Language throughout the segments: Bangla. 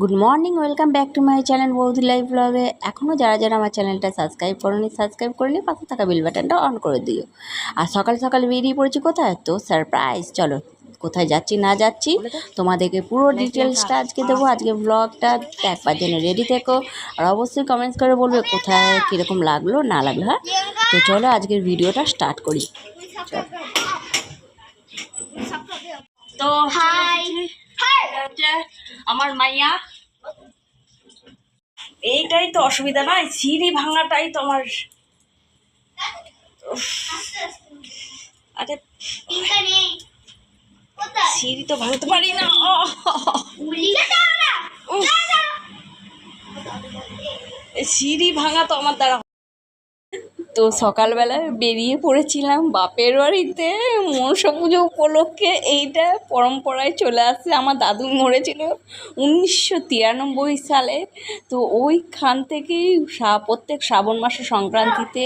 Good morning welcome back to my channel Boudi life ব্লগে। এখনও যারা যারা আমার চ্যানেলটা সাবস্ক্রাইব করনি সাবস্ক্রাইব করে নিয়ে পাশে থাকা বিল বাটনটা অন করে দিও। আর সকাল সকাল বেরিয়ে পড়েছি কোথায়? তো সারপ্রাইজ চলো কোথায় যাচ্ছি না যাচ্ছি তোমাদেরকে পুরো ডিটেলসটা আজকে দেবো। আজকে ব্লগটা একবার জন্য রেডি থেকো। আর অবশ্যই কমেন্টস করে বলবে কোথায় কীরকম লাগল না লাগল হ্যাঁ? তো চলো আজকের ভিডিওটা স্টার্ট করি। চলো। তো হাই আমার মাইয়া। এইটাই তো অসুবিধা নয় সিঁড়ি ভাঙাটাই তো আমার আরে নেই। সিঁড়ি তো ভাঙতে পারি না। সিঁড়ি ভাঙা তো আমার দ্বারা তো সকালবেলা বেরিয়ে পড়েছিলাম বাপের বাড়িতে। মনসা পুজো উপলক্ষে এইটা পরম্পরায় চলে আসছে। আমার দাদু মরেছিল উনিশশো তিরানব্বই সালে। তো ওইখান থেকেই প্রত্যেক শ্রাবণ মাসের সংক্রান্তিতে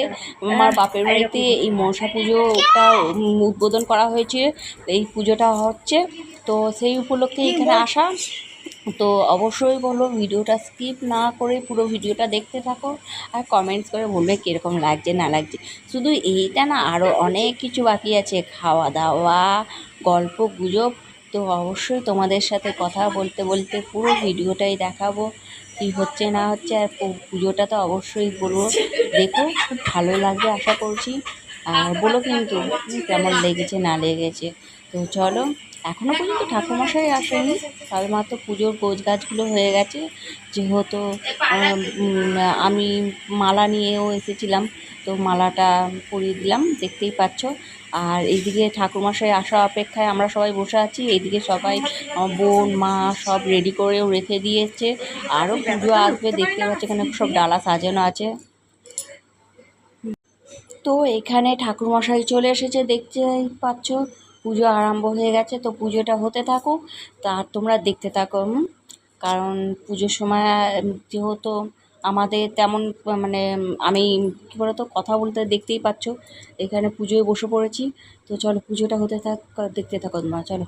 আমার বাপের বাড়িতে এই মনসা পুজোটা উদ্বোধন করা হয়েছে। এই পুজোটা হচ্ছে। তো সেই উপলক্ষে এখানে আসা তো অবশ্যই বলো, ভিডিওটা স্কিপ না করে পুরো ভিডিওটা দেখতে থাকো আর কমেন্টস করে বলবে কীরকম লাগছে, না লাগছে। শুধু এইটা না আরও অনেক কিছু বাকি আছে খাওয়া দাওয়া গল্প গুজব তো অবশ্যই তোমাদের সাথে কথা বলতে বলতে পুরো ভিডিওটাই দেখাবো, কী হচ্ছে, না হচ্ছে। আর পুজোটা তো অবশ্যই বলব। দেখো, খুব ভালো লাগবে, আশা করছি। আর বলো কিন্তু, কেমন লেগেছে, না লেগেছে। তো চলো এখনও পর্যন্ত ঠাকুরমশাই আসেনি। সবেমাত্র পুজোর গোছ গাছগুলো হয়ে গেছে। যেহেতু আমি মালা নিয়েও এসেছিলাম, তো মালাটা পরিয়ে দিলাম, দেখতেই পাচ্ছ। আর এইদিকে ঠাকুরমশাই আসা অপেক্ষায় আমরা সবাই বসে আছি। এইদিকে সবাই বোন, মা সব রেডি করেও রেখে দিয়েছে। আরও পুজো আসবে, দেখতে পাচ্ছ এখানে সব ডালা সাজানো আছে। তো এখানে ঠাকুরমশাই চলে এসেছে, দেখতেই পাচ্ছ। পুজো আরম্ভ হয়ে গেছে, তো পুজোটা হতে থাকুক, তা তোমরা দেখতে থাকো কারণ পুজোর সময় যেহেতু আমাদের তেমন মানে আমি, কী বলতো, কথা বলতে দেখতেই পাচ্ছ, এখানে পুজোয় বসে পড়েছি, তো চলো পুজোটা হতে থাক, দেখতে থাকো তোমরা, চলো।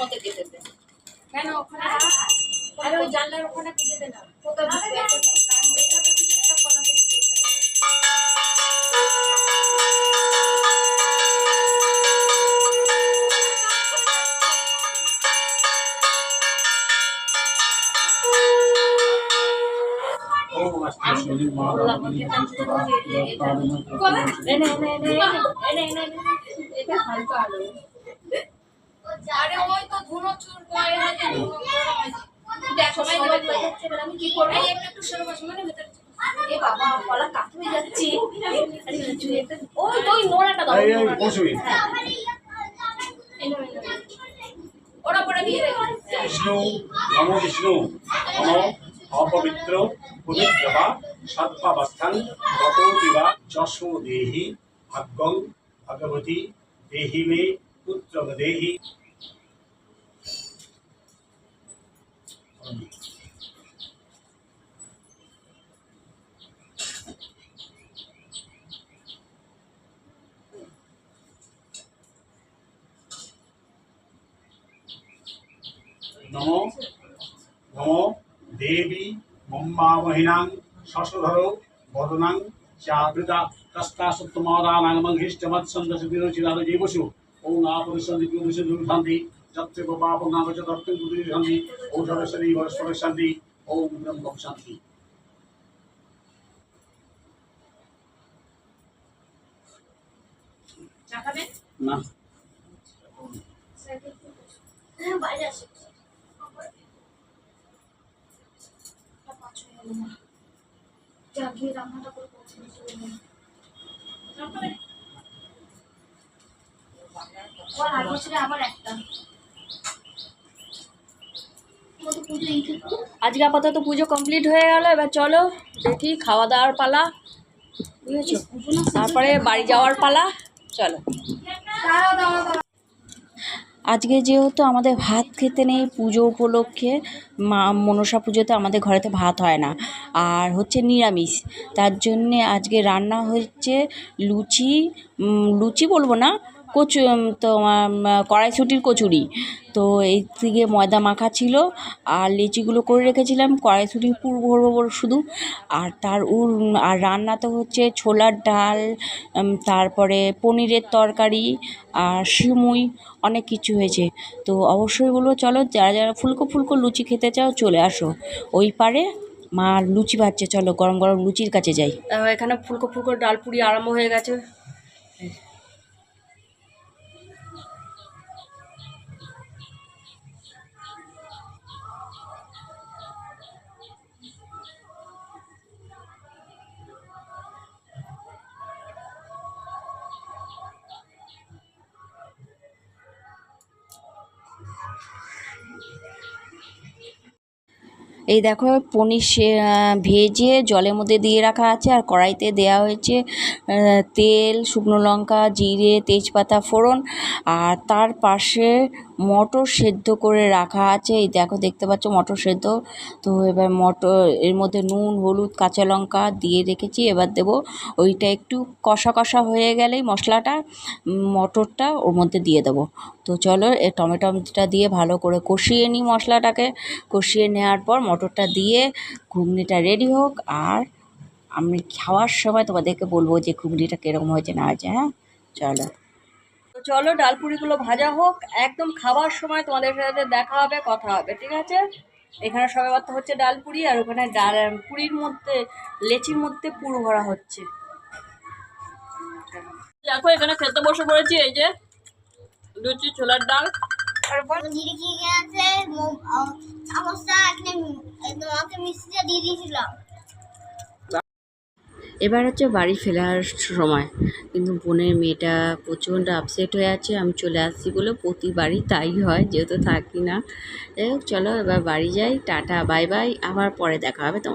মধ্যে কেটে দে কেন ওখানে আরে ওই জানলার ওখানে পুঁতে দে না। কোথাও। এটা হালকা আলো। আরে ওই তো ধুনো চুর করে হয়েছে, ধুনো হয়েছে। সবাই বাজাচ্ছে, এবার আমি কি করব? এই একটু একটু সরে বসো, মানে ভেতরে এ বাবা, গলা কাত যাচ্ছে। আরে কিছু একটা- ওই তো ওই নোড়াটা দাও, এই, এই, বসবি। এই নাও, এই নাও। ওরা পরে দিয়ে বিষ্ণু নমো বিষ্ণু নমো অপবিত্র পবিত্র বা সত্যাবস্থান গতোপি বা যশো দেহি ভাগ্যং ভগবতী দেহি মে পুত্র দেহি নমো নমো দেবী মম্মামহিনাং শশধর বদনাং চাবৃতা কষ্টাসত্তমাদানাং মঙ্গিষ্টমৎসন্দস বিরোচিদার জীবসু ওং আপরিসন্ধি পুরুষ দুর্ধান্তি যত্রে পাপ নাম চ তত্ত্ব দুর্ধান্তি ঔষধেশ্বরী বরস্পর শান্তি ওং ব্রহ্ম শান্তি? না হ্যাঁ বাইরে আসো যা গিয়ে রান্নাটা করে পৌঁছে? আবার একটা আজকে আপাতত পুজো কমপ্লিট হয়ে গেল, এবার চলো দেখি খাওয়া দাওয়ার পালা, বুঝেছ? তারপরে বাড়ি যাওয়ার পালা, চলো। আজকে যেহেতু আমাদের ভাত খেতে নেই পুজো উপলক্ষে, মা মনসা পুজোতে আমাদের ঘরেতে ভাত হয় না, আর হচ্ছে নিরামিষ। তার জন্যে আজকে রান্না হচ্ছে লুচি লুচি বলব না কচু উম, কড়াইশুঁটির কচুরি। তো এই থেকে ময়দা মাখা ছিল আর লিচিগুলো করে রেখেছিলাম কড়াইশুঁটির পুর ভরবো শুধু। আর তার উর আর রান্না তো হচ্ছে ছোলার ডাল তারপরে পনিরের তরকারি আর সিমুই অনেক কিছু হয়েছে। তো অবশ্যই বলব চলো যারা যারা ফুলকো ফুলকো লুচি খেতে চাও চলে আসো। ওই পারে মা লুচি ভাজছে চলো গরম গরম লুচির কাছে যাই। এখানে ফুলকো ফুলকো ডাল পুরি আরম্ভ হয়ে গেছে। এই দেখো, পনির ভেজে জলের মধ্যে দিয়ে রাখা আছে আর কড়াইতে দেওয়া হয়েছে তেল, শুকনো লঙ্কা, জিরে, তেজপাতা, ফোড়ন আর তার পাশে মটর সেদ্ধ করে রাখা আছে। এই দেখো, দেখতে পাচ্ছ মটর সেদ্ধ। তো এবার মটর, এর মধ্যে নুন, হলুদ, কাঁচা লঙ্কা দিয়ে রেখেছি। এবার দেবো ওইটা একটু কষা কষা হয়ে গেলেই মশলাটা মটরটা ওর মধ্যে দিয়ে দেবো। তো চলো এই টমেটোটা দিয়ে ভালো করে কষিয়ে নিই মশলাটাকে। কষিয়ে নেওয়ার পর মটরটা দিয়ে ঘুগনিটা রেডি হোক। আর আমি খাওয়ার সময় তোমাদেরকে বলব যে ঘুগনিটা কীরকম হয়েছে না হয়েছে হ্যাঁ? চলো। চলো ডাল ডালপুরিগুলো ভাজা হোক, একদম খাওয়ার সময় তোমাদের সাথে দেখা হবে, কথা হবে, ঠিক আছে? এখানে সবে মাত্র হচ্ছে ডাল ডালপুরি আর ওখানে ডাল, পুরির মধ্যে, লেচির মধ্যে পুর ভরা হচ্ছে। দেখো, এখানে খেতে বসে পড়েছি, এই যে লুচি, ছোলার ডাল। দিদি কি গেছে একটা তোমাকে দিয়ে দিয়েছিলাম এবার হচ্ছে বাড়ি ফেরার সময়। কিন্তু বোনের মেয়েটা প্রচণ্ড আপসেট হয়ে আছে, আমি চলে আসছি বলে প্রতিবারই তাই হয়, যেহেতু থাকি না। যাই হোক, চলো এবার বাড়ি যাই, টাটা বাই বাই আবার পরে দেখা হবে তোমার।